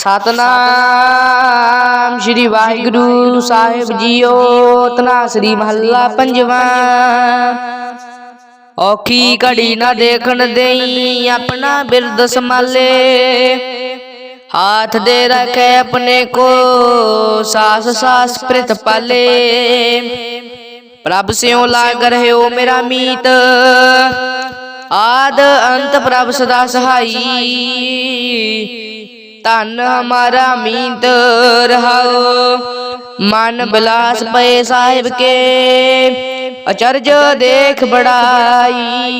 ਸਤਨਾਮ ਸ੍ਰੀ ਵਾਹਿਗੁਰੂ ਸਾਹਿਬ ਜੀਓ ਤਨਾਸਰੀ ਮਹੱਲਾ ਪੰਜਵਾਂ। ਔਖੀ ਘੜੀ ਨਾ ਦੇਖਣ ਦੇਈ ਆਪਣਾ ਬਿਰਦ ਸੰਭਾਲੇ। ਹਾਥ ਦੇ ਰੱਖੇ ਆਪਣੇ ਕੋ, ਸਾਸ ਸਾਸ ਪ੍ਰਿਤ ਪਾਲੇ। ਪ੍ਰਭ ਸਿਉ ਲਾਗ ਰਹਿਓ ਮੇਰਾ ਮੀਤ, ਆਦ ਅੰਤ ਪ੍ਰਭ ਸਦਾ ਸਹਾਈ। ਧਨ ਹਮਾਰਾ ਮੀਤ ਰਹਾਓ। ਮਨ ਬਲਾਸ ਪਏ ਸਾਹਿਬ ਕੇ। ਅਚਰਜ ਦੇਖ ਬੜਾਈ।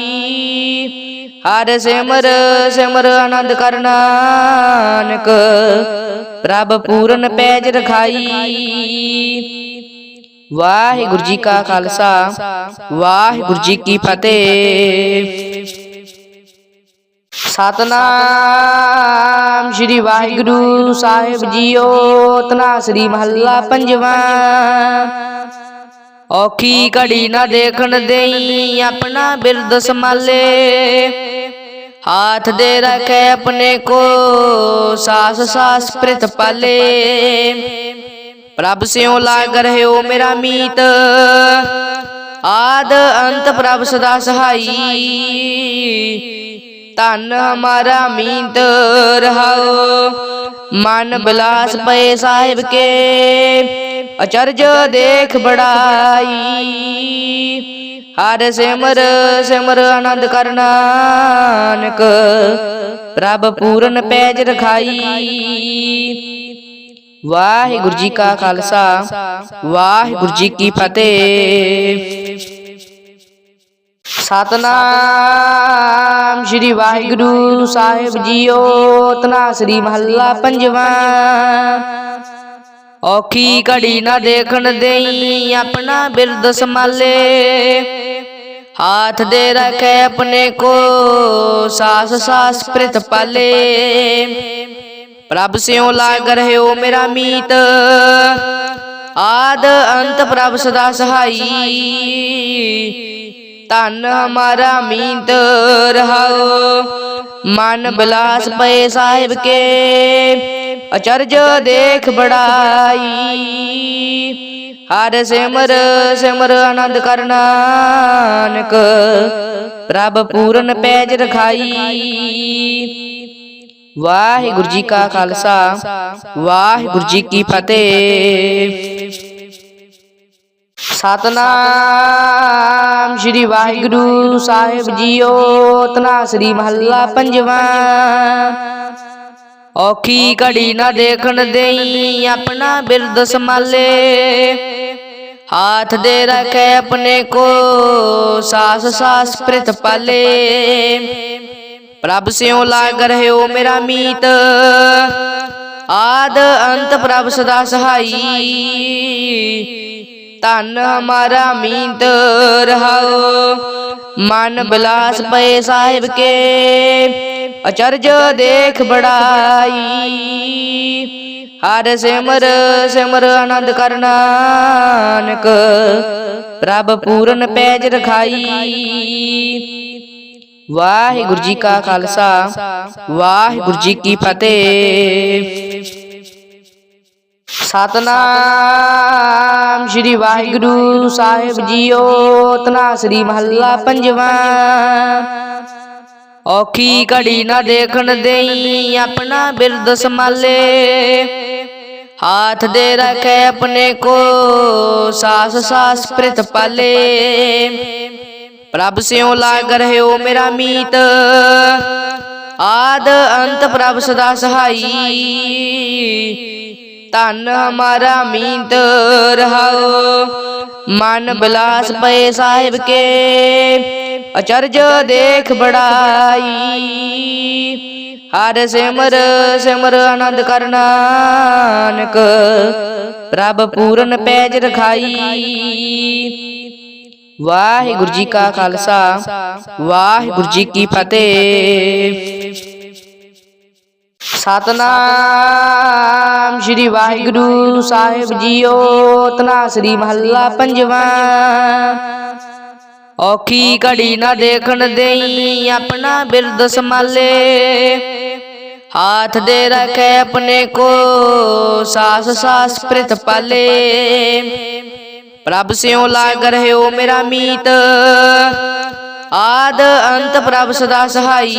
ਹਰ ਸਿਮਰ ਸਿਮਰ ਆਨੰਦ ਕਰ ਨਾਨਕ। ਪ੍ਰਭ ਪੂਰਨ ਪੈਜ ਰਖਾਈ। ਵਾਹਿਗੁਰੂ ਜੀ ਕਾ ਖਾਲਸਾ। ਵਾਹਿਗੁਰੂ ਜੀ ਕੀ ਫਤਿਹ। ਸਤਨਾਮ ਸ੍ਰੀ ਵਾਹਿਗੁਰੂ ਸਾਹਿਬ ਜੀਓ ਤਨਾਸਰੀ ਮਹੱਲਾ ਪੰਜਵਾਂ। ਔਖੀ ਘੜੀ ਨਾ ਦੇਖਣ ਦੇਈ ਆਪਣਾ ਬਿਰਦ ਸੰਭਾਲੇ। ਹਾਥ ਦੇ ਰੱਖੇ ਆਪਣੇ ਕੋ ਸਾਸ ਸਾਸ ਪ੍ਰਿਤ ਪਾਲੇ। ਪ੍ਰਭ ਸਿਉ ਲਾਗ ਰਹਿਓ ਮੇਰਾ ਮੀਤ। ਆਦ ਅੰਤ ਪ੍ਰਭ ਸਦਾ ਸਹਾਈ। ਧਨ ਹਮਾਰਾ ਮੀਤ ਰਹਾਓ। ਮਨ ਬਿਲਾਸ ਪਏ ਸਾਹਿਬ ਕੇ। ਅਚਰਜ ਦੇਖ ਬੜਾਈ। ਹਰ ਸਿਮਰ ਸਿਮਰ ਆਨੰਦ ਕਰ ਨਾਨਕ। ਪ੍ਰਭ ਪੂਰਨ ਪੈਜ ਰਖਾਈ। ਵਾਹਿਗੁਰੂ ਜੀ ਕਾ ਖਾਲਸਾ, ਵਾਹਿਗੁਰੂ ਜੀ ਕੀ ਫਤਿਹ। ਸਤਨਾਮ ਸ੍ਰੀ ਵਾਹਿਗੁਰੂ ਸਾਹਿਬ ਜੀਓ ਤਨਾਸਰੀ ਮਹੱਲਾ ਪੰਜਵਾਂ। ਔਖੀ ਘੜੀ ਨਾ ਦੇਖਣ ਦੇਈ ਆਪਣਾ ਬਿਰਦ ਸੰਭਾਲੇ। ਹਾਥ ਦੇ ਰੱਖੇ ਆਪਣੇ ਕੋ, ਸਾਸ ਸਾਸ ਪ੍ਰਿਤ ਪਾਲੇ। ਪ੍ਰਭ ਸਿਉ ਲਾਗ ਰਹਿਓ ਮੇਰਾ ਮੀਤ, ਆਦ ਅੰਤ ਪ੍ਰਭ ਸਦਾ ਸਹਾਈ। ਧਨ ਹਮਾਰਾ ਮੀਤ ਰਹਾਓ। ਮਨ ਬਲਾਸ ਪਏ ਸਾਹਿਬ ਕੇ, ਅਚਰਜ ਦੇਖ ਬੜਾਈ। ਹਰ ਸਿਮਰ ਸਿਮਰ ਆਨੰਦ ਕਰ ਨਾਨਕ, ਪ੍ਰਭ ਪੂਰਨ ਪੈਜ ਰਖਾਈ। ਵਾਹਿਗੁਰੂ ਜੀ ਕਾ ਖਾਲਸਾ, ਵਾਹਿਗੁਰੂ ਜੀ ਕੀ ਫਤਿਹ। ਸਤਨਾਮ ਸ੍ਰੀ ਵਾਹਿਗੁਰੂ ਸਾਹਿਬ ਜੀਓ ਤਨਾਸਰੀ ਮਹੱਲਾ ਪੰਜਵਾਂ। ਔਖੀ ਘੜੀ ਨਾ ਦੇਖਣ ਦੇਈ ਆਪਣਾ ਬਿਰਦ ਸੰਭਾਲੇ। ਹਾਥ ਦੇ ਰੱਖੇ ਆਪਣੇ ਕੋ, ਸਾਸ ਸਾਸ ਪ੍ਰਿਤ ਪਾਲੇ। ਪ੍ਰਭ ਸਿਉ ਲਾਗ ਰਹਿਓ ਮੇਰਾ ਮੀਤ, ਆਦ ਅੰਤ ਪ੍ਰਭ ਸਦਾ ਸਹਾਈ। ਧਨ ਹਮਾਰਾ ਮੀਤ ਰਹਾਓ। ਮਨ ਬਲਾਸ ਪਏ ਸਾਹਿਬ ਕੇ। ਅਚਰਜ ਦੇਖ ਬੜਾਈ। ਹਰ ਸਿਮਰ ਸਿਮਰ ਆਨੰਦ ਕਰਨਾ ਨਾਨਕ। ਪ੍ਰਭ ਪੂਰਨ ਪੈਜ ਰਖਾਈ। ਵਾਹਿਗੁਰੂ ਜੀ ਕਾ ਖਾਲਸਾ। ਵਾਹਿਗੁਰੂ ਜੀ ਕੀ ਫਤਿਹ। ਸਤਨਾਮ ਸ੍ਰੀ ਵਾਹਿਗੁਰੂ ਸਾਹਿਬ ਜੀਓ ਤਨਾਸਰੀ ਮਹੱਲਾ ਪੰਜਵਾਂ। ਔਖੀ ਘੜੀ ਨਾ ਦੇਖਣ ਦੇਈ ਆਪਣਾ ਬਿਰਦ ਸੰਭਾਲੇ। ਹਾਥ ਦੇ ਰੱਖੇ ਆਪਣੇ ਕੋ, ਸਾਸ ਸਾਸ ਪ੍ਰਿਤ ਪਾਲੇ। ਪ੍ਰਭ ਸਿਉ ਲਾਗ ਰਹਿਓ ਮੇਰਾ ਮੀਤ, ਆਦ ਅੰਤ ਪ੍ਰਭ ਸਦਾ ਸਹਾਈ। ਧਨ ਹਮਾਰਾ ਮੀਤ ਰਹਾਓ। ਮਨ ਬਲਾਸ ਪਏ ਸਾਹਿਬ ਕੇ। ਅਚਰਜ ਦੇਖ ਬੜਾਈ। ਹਰ ਸਿਮਰ ਸਿਮਰ ਆਨੰਦ ਕਰਨਾ ਨਾਨਕ। ਪ੍ਰਭ ਪੂਰਨ ਪੈਜ ਰਖਾਈ। ਵਾਹਿਗੁਰੂ ਜੀ ਕਾ ਖਾਲਸਾ। ਵਾਹਿਗੁਰੂ ਜੀ ਕੀ ਫਤਿਹ। ਸਤਨਾਮ ਸ੍ਰੀ ਵਾਹਿਗੁਰੂ ਸਾਹਿਬ ਜੀਓ ਤਨਾਸਰੀ ਮਹੱਲਾ ਪੰਜਵਾਂ। ਔਖੀ ਘੜੀ ਨਾ ਦੇਖਣ ਦੇਈ ਆਪਣਾ ਬਿਰਦ ਸੰਭਾਲੇ। ਹਾਥ ਦੇ ਰੱਖੇ ਆਪਣੇ ਕੋ ਸਾਸ ਸਾਸ ਪ੍ਰਿਤ ਪਾਲੇ। ਪ੍ਰਭ ਸਿਉ ਲਾਗ ਰਹਿਓ ਮੇਰਾ ਮੀਤ। ਆਦ ਅੰਤ ਪ੍ਰਭ ਸਦਾ ਸਹਾਈ।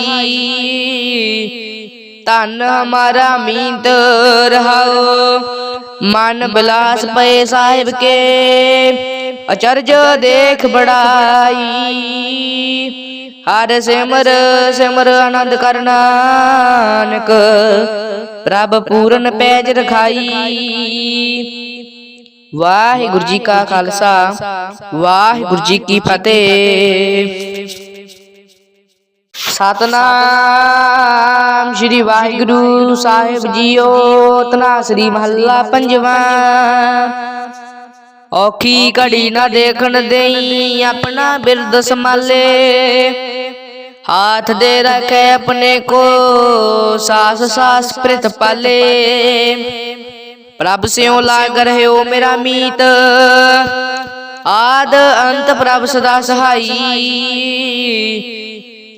ਧਨ ਹਮਾਰਾ ਮੀਤ ਰਹਾਓ। ਮਨ ਬਲਾਸ ਪਏ ਸਾਹਿਬ ਕੇ, ਅਚਰਜ ਦੇਖ ਬੜਾਈ। ਹਰ ਸਿਮਰ ਸਿਮਰ ਆਨੰਦ ਕਰ ਨਾਨਕ, ਪ੍ਰਭ ਪੂਰਨ ਪੈਜ ਰਖਾਈ। ਵਾਹਿਗੁਰੂ ਜੀ ਕਾ ਖਾਲਸਾ, ਵਾਹਿਗੁਰੂ ਜੀ ਕੀ ਫਤਿਹ। ਸਤਨਾਮ ਸ੍ਰੀ ਵਾਹਿਗੁਰੂ ਸਾਹਿਬ ਜੀਓ, ਤਨਾ ਸ੍ਰੀ ਮਹੱਲਾ ਪੰਜਵਾਂ। ਔਖੀ ਘੜੀ ਨਾ ਦੇਖਣ ਦੇਈ ਆਪਣਾ ਬਿਰਦ ਸੰਭਾਲੇ। ਹਾਥ ਦੇ ਰੱਖੇ ਆਪਣੇ ਕੋ ਸਾਸ ਸਾਸ ਪ੍ਰਿਤ ਪਾਲੇ। ਪ੍ਰਭ ਸਿਉ ਲਾਗ ਰਹਿਓ ਮੇਰਾ ਮੀਤ। ਆਦ ਅੰਤ ਪ੍ਰਭ ਸਦਾ ਸਹਾਈ।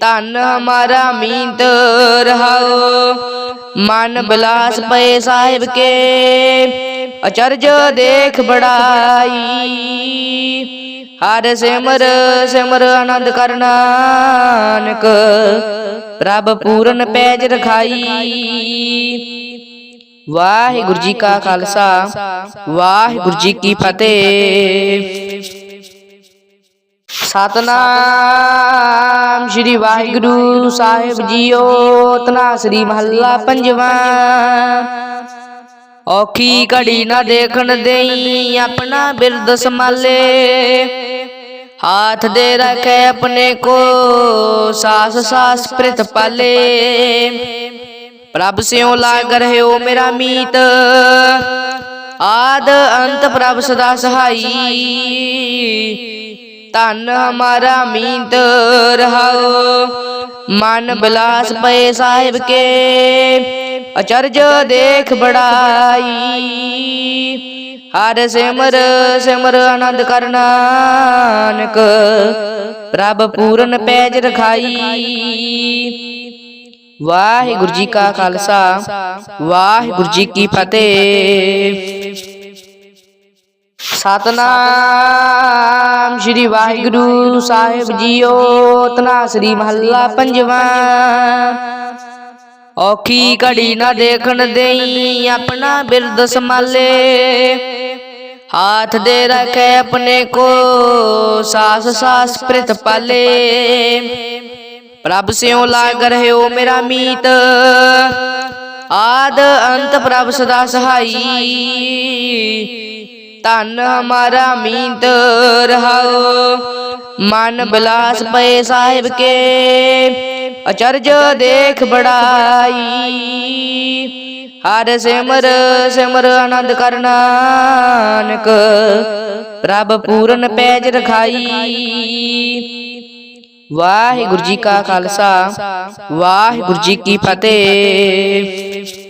ਧਨ ਹਮਾਰਾ ਮੀਤ ਰਹਾਓ। ਮਨ ਬਿਲਾਸ ਪਏ ਸਾਹਿਬ ਕੇ, ਅਚਰਜ ਦੇਖ ਬੜਾਈ। ਹਰ ਸਿਮਰ ਸਿਮਰ ਆਨੰਦ ਕਰ ਨਾਨਕ, ਪ੍ਰਭ ਪੂਰਨ ਪੈਜ ਰਖਾਈ। ਵਾਹਿਗੁਰੂ ਜੀ ਕਾ ਖਾਲਸਾ, ਵਾਹਿਗੁਰੂ ਜੀ ਕੀ ਫਤਿਹ। ਸਤਨਾਮ। ਸ੍ਰੀ ਵਾਹਿਗੁਰੂ ਸਾਹਿਬ ਜੀਓ, ਤਨਾ ਸ੍ਰੀ ਮਹੱਲਾ ਪੰਜਵਾ। ਔਖੀ ਘੜੀ ਨਾ ਦੇਖਣ ਦੇਈ ਆਪਣਾ ਬਿਰਦ ਸੰਭਾਲੇ। ਹਾਥ ਦੇ ਰੱਖੇ ਆਪਣੇ ਕੋ, ਸਾਸ ਸਾਸ ਪ੍ਰਿਤ ਪਾਲੇ। ਪ੍ਰਭ ਸਿਉ ਲਾਗ ਰਹਿਓ ਮੇਰਾ ਮੀਤ, ਆਦ ਅੰਤ ਪ੍ਰਭ ਸਦਾ ਸਹਾਈ। ਧਨ ਹਮਾਰਾ ਮੀਤ ਰਹਾਓ। ਮਨ ਬਿਲਾਸ ਪਏ ਸਾਹਿਬ ਕੇ। ਅਚਰਜ ਦੇਖ ਬੜਾਈ। ਹਰ ਸਿਮਰ ਸਿਮਰ ਆਨੰਦ ਕਰਨਾ ਨਾਨਕ। ਪ੍ਰਭ ਪੂਰਨ ਪੈਜ ਰਖਾਈ। ਵਾਹਿਗੁਰੂ ਜੀ ਕਾ ਖਾਲਸਾ। ਵਾਹਿਗੁਰੂ ਜੀ ਕੀ ਫਤਿਹ। ਸਤਨਾਮ ਸ੍ਰੀ ਵਾਹਿਗੁਰੂ ਸਾਹਿਬ ਜੀਓ ਤਨਾ ਸ੍ਰੀ ਮਹੱਲਾ ਪੰਜਵਾ। ਔਖੀ ਘੜੀ ਨਾ ਦੇਖਣ ਦੇਈ ਆਪਣਾ ਬਿਰਦ ਸੰਭਾਲੇ। ਹਾਥ ਦੇ ਰੱਖੇ ਆਪਣੇ ਕੋ ਸਾਸ ਸਾਸ ਪ੍ਰਿਤ ਪਾਲੇ। ਪ੍ਰਭ ਸਿਉ ਲਾਗ ਰਹਿਓ ਮੇਰਾ ਮੀਤ। ਆਦ ਅੰਤ ਪ੍ਰਭ ਸਦਾ ਸਹਾਈ। ਧਨ ਹਮਾਰਾ ਮੀਤ ਰਹਾਓ। ਮਨ ਬਲਾਸ ਪਏ ਸਾਹਿਬ ਕੇ। ਅਚਰਜ ਦੇਖ ਬੜਾਈ। ਹਰ ਸਿਮਰ ਸਿਮਰ ਆਨੰਦ ਕਰਨਾ ਨਾਨਕ। ਪ੍ਰਭ ਪੂਰਨ ਪੈਜ ਰਖਾਈ। ਵਾਹਿਗੁਰੂ ਜੀ ਕਾ ਖਾਲਸਾ, ਵਾਹਿਗੁਰੂ ਜੀ ਕੀ ਫਤਿਹ।